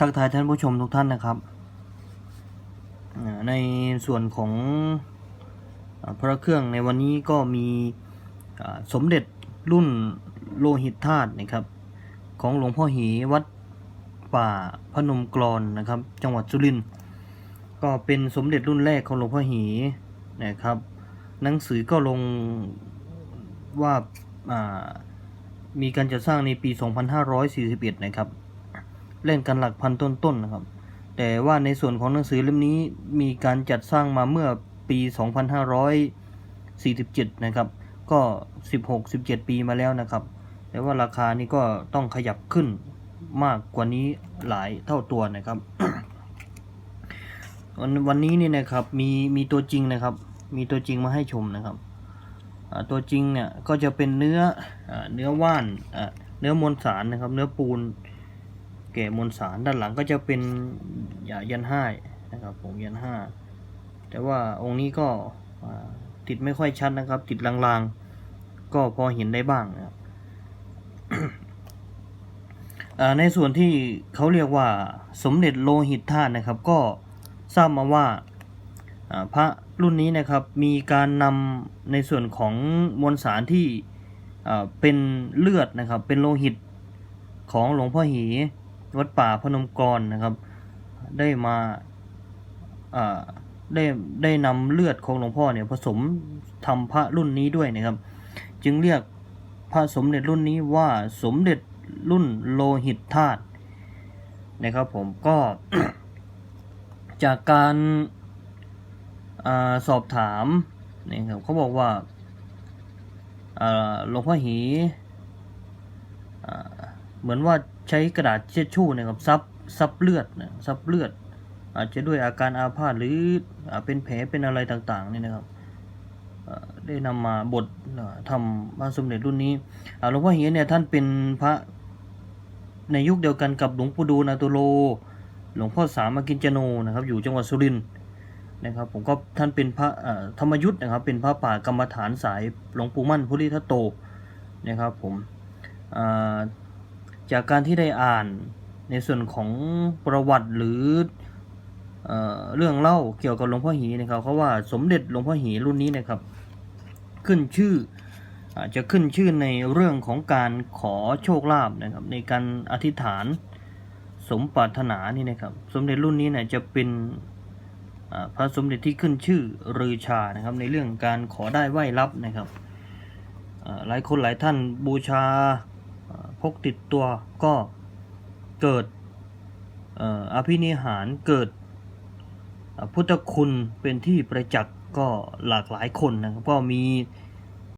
ทักทายท่านผู้ชมทุกท่านนะครับ ในส่วนของพระเครื่องในวันนี้ก็มีสมเด็จรุ่นโลหิตธาตุนะครับ ของหลวงพ่อหีวัดป่าพนมกรอนนะครับ จังหวัดสุรินทร์ก็เป็นสมเด็จรุ่นแรกของหลวงพ่อหีนะครับ หนังสือก็ลงว่ามีการจัดสร้างในปี 2541 นะครับ เล่นกันหลักพันต้นๆนะครับ แต่ว่าในส่วนของหนังสือเล่มนี้มีการจัดสร้างมาเมื่อปี 2547 นะครับ ก็ 16-17 ปีมาแล้วนะครับ แต่ว่าราคานี้ก็ต้องขยับขึ้นมากกว่านี้หลายเท่าตัวนะครับ วันวันนี้นี่นะครับมีมีตัวจริงนะครับ มีตัวจริงมาให้ชมนะครับตัวจริงเนี่ยก็จะเป็นเนื้ออเนื้อว่านเนื้อมวลสารนะครับ เนื้อปูน แก่มวลสารด้านหลังก็จะเป็นยายันห้านะครับผมยันห้าแต่ว่าองค์นี้ก็ติดไม่ค่อยชัดนะครับ ติดลางๆ ก็พอเห็นได้บ้างนะครับในส่วนที่เขาเรียกว่าสมเด็จโลหิตธาตุนะครับ ก็ทราบมาว่าพระรุ่นนี้นะครับมีการนำในส่วนของมวลสารที่เป็นเลือดนะครับ เป็นโลหิตของหลวงพ่อหี วัดป่าพนมกรนะครับ ได้มาได้ได้นำเลือดของหลวงพ่อเนี่ยผสมทำพระรุ่นนี้ด้วยนะครับ จึงเรียกพระสมเด็จรุ่นนี้ว่าสมเด็จรุ่นโลหิตธาตุนะครับผมก็จากการอาสอบถามนะครับเขาบอกว่าหลวงพ่อหีอเหมือนว่า ใช้กระดาษเช็ดชู่นะครับซับซับเลือดนะซับเลือด อาจจะด้วยอาการอาพาธหรืออเป็นแผลเป็นอะไรต่างๆนี่นะครับได้นำมาบททำพระสมเด็จรุ่นนี้หลวงพ่อเหียเนี่ยท่านเป็นพระในยุคเดียวกันกับหลวงปู่ดูนาตุโล หลวงพ่อสามากินจโนนะครับ อยู่จังหวัดสุรินทร์นะครับ ผมก็ท่านเป็นพระธรรมยุทธ์นะครับ เป็นพระป่ากรรมฐานสายหลวงปู่มั่นพุทธิทัตโตนะครับผมอ่า จากการที่ได้อ่านในส่วนของประวัติหรือเอเรื่องเล่าเกี่ยวกับหลวงพ่อหีนะครับเขาว่าสมเด็จหลวงพ่อหีรุ่นนี้นะครับ ขึ้นชื่ออาจจะขึ้นชื่อในเรื่องของการขอโชคลาภนะครับ ในการอธิษฐานสมปรารถนานี่นะครับ สมเด็จรุ่นนี้เนี่ยจะเป็นพระสมเด็จที่ขึ้นชื่อรือชานะครับ ในเรื่องการขอได้ไหว้รับนะครับหลายคนหลายท่านบูชา พกติดตัวก็เกิดอภินิหารเกิดพุทธคุณเป็นที่ประจักษ์ก็หลากหลายคนนะครับ ก็มี